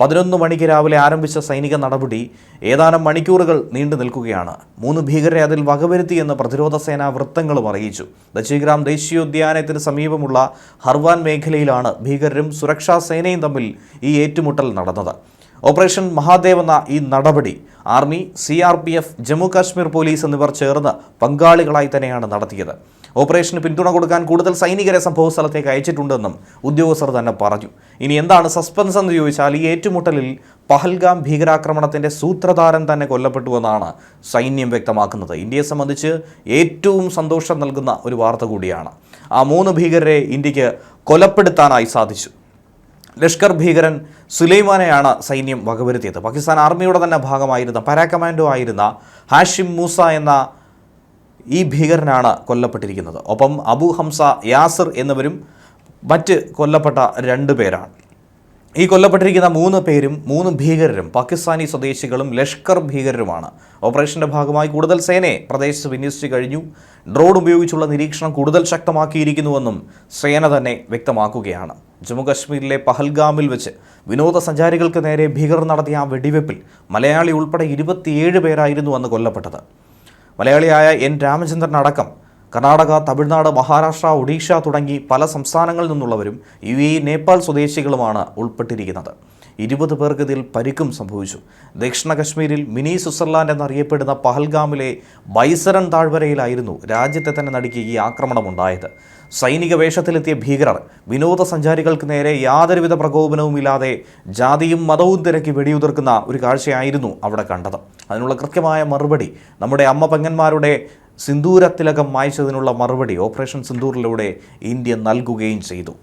പതിനൊന്ന് മണിക്ക് രാവിലെ ആരംഭിച്ച സൈനിക നടപടി ഏതാനും മണിക്കൂറുകൾ നീണ്ടു നിൽക്കുകയാണ്. മൂന്ന് ഭീകരരെ അതിൽ വകവരുത്തിയെന്ന് പ്രതിരോധ സേനാ വൃത്തങ്ങളും അറിയിച്ചു. ദശിഗ്രാം ദേശീയോദ്യാനത്തിന് സമീപമുള്ള ഹർവാൻ മേഖലയിലാണ് ഭീകരരും സുരക്ഷാ സേനയും തമ്മിൽ ഈ ഏറ്റുമുട്ടൽ നടന്നത്. ഓപ്പറേഷൻ മഹാദേവ് എന്ന ഈ നടപടി army C R P F Jammu Kashmir police എന്നിവർ ചേർന്ന് പങ്കാളികളായി തന്നെയാണ് നടത്തിയത്. ഓപ്പറേഷന് പിന്തുണ കൊടുക്കാൻ കൂടുതൽ സൈനികരെ സംഭവ സ്ഥലത്തേക്ക് അയച്ചിട്ടുണ്ടെന്നും ഉദ്യോഗസ്ഥർ തന്നെ പറഞ്ഞു. ഇനി എന്താണ് സസ്പെൻസ് എന്ന് ചോദിച്ചാൽ ഈ ഏറ്റുമുട്ടലിൽ പഹൽഗാം ഭീകരാക്രമണത്തിന്റെ സൂത്രധാരൻ തന്നെ കൊല്ലപ്പെട്ടുവെന്നാണ് സൈന്യം വ്യക്തമാക്കുന്നത്. ഇന്ത്യയെ സംബന്ധിച്ച് ഏറ്റവും സന്തോഷം നൽകുന്ന ഒരു വാർത്ത കൂടിയാണ്. ആ മൂന്ന് ഭീകരരെ ഇന്ത്യയ്ക്ക് കൊലപ്പെടുത്താനായി സാധിച്ചു. ലഷ്കർ ഭീകരൻ സുലൈമാനെയാണ് സൈന്യം വകവരുത്തിയത്. പാകിസ്ഥാൻ ആർമിയുടെ തന്നെ ഭാഗമായിരുന്ന പാരാകമാൻഡോ ആയിരുന്ന ഹാഷിം മൂസ എന്ന ഈ ഭീകരനാണ് കൊല്ലപ്പെട്ടിരിക്കുന്നത്. ഒപ്പം അബു ഹംസ യാസിർ എന്നിവരും മറ്റ് കൊല്ലപ്പെട്ട രണ്ട് പേരാണ്. ഈ കൊല്ലപ്പെട്ടിരിക്കുന്ന മൂന്ന് പേരും മൂന്ന് ഭീകരരും പാകിസ്ഥാനി സ്വദേശികളും ലഷ്കർ ഭീകരരുമാണ്. ഓപ്പറേഷന്റെ ഭാഗമായി കൂടുതൽ സേനയെ പ്രദേശത്ത് വിന്യസിച്ചു കഴിഞ്ഞു. ഡ്രോൺ ഉപയോഗിച്ചുള്ള നിരീക്ഷണം കൂടുതൽ ശക്തമാക്കിയിരിക്കുന്നുവെന്നും സേന തന്നെ വ്യക്തമാക്കുകയാണ്. ജമ്മുകശ്മീരിലെ പഹൽഗാമിൽ വെച്ച് വിനോദസഞ്ചാരികൾക്ക് നേരെ ഭീകരർ നടത്തിയ ആ വെടിവെപ്പിൽ മലയാളി ഉൾപ്പെടെ ഇരുപത്തിയേഴ് പേരായിരുന്നു അന്ന് കൊല്ലപ്പെട്ടത്. മലയാളിയായ എൻ. രാമചന്ദ്രൻ അടക്കം കർണാടക തമിഴ്നാട് മഹാരാഷ്ട്ര ഒഡീഷ തുടങ്ങി പല സംസ്ഥാനങ്ങളിൽ നിന്നുള്ളവരും യു എ നേപ്പാൾ സ്വദേശികളുമാണ് ഉൾപ്പെട്ടിരിക്കുന്നത്. ഇരുപത് പേർക്ക് ഇതിൽ പരിക്കും സംഭവിച്ചു. ദക്ഷിണ കശ്മീരിൽ മിനി സ്വിറ്റ്സർലാൻഡ് എന്നറിയപ്പെടുന്ന പഹൽഗാമിലെ ബൈസരൻ താഴ്വരയിലായിരുന്നു രാജ്യത്തെ തന്നെ നടുക്കി ഈ ആക്രമണമുണ്ടായത്. സൈനിക വേഷത്തിലെത്തിയ ഭീകരർ വിനോദസഞ്ചാരികൾക്ക് നേരെ യാതൊരുവിധ പ്രകോപനവുമില്ലാതെ ജാതിയും മതവും തിരക്കി വെടിയുതിർക്കുന്ന ഒരു കാഴ്ചയായിരുന്നു അവിടെ കണ്ടത്. അതിനുള്ള കൃത്യമായ മറുപടി നമ്മുടെ അമ്മ പെങ്ങന്മാരുടെ സിന്ദൂരത്തിലകം മായ്ച്ചതിനുള്ള മറുപടി ഓപ്പറേഷൻ സിന്ദൂറിലൂടെ ഇന്ത്യ നൽകുകയും ചെയ്തു.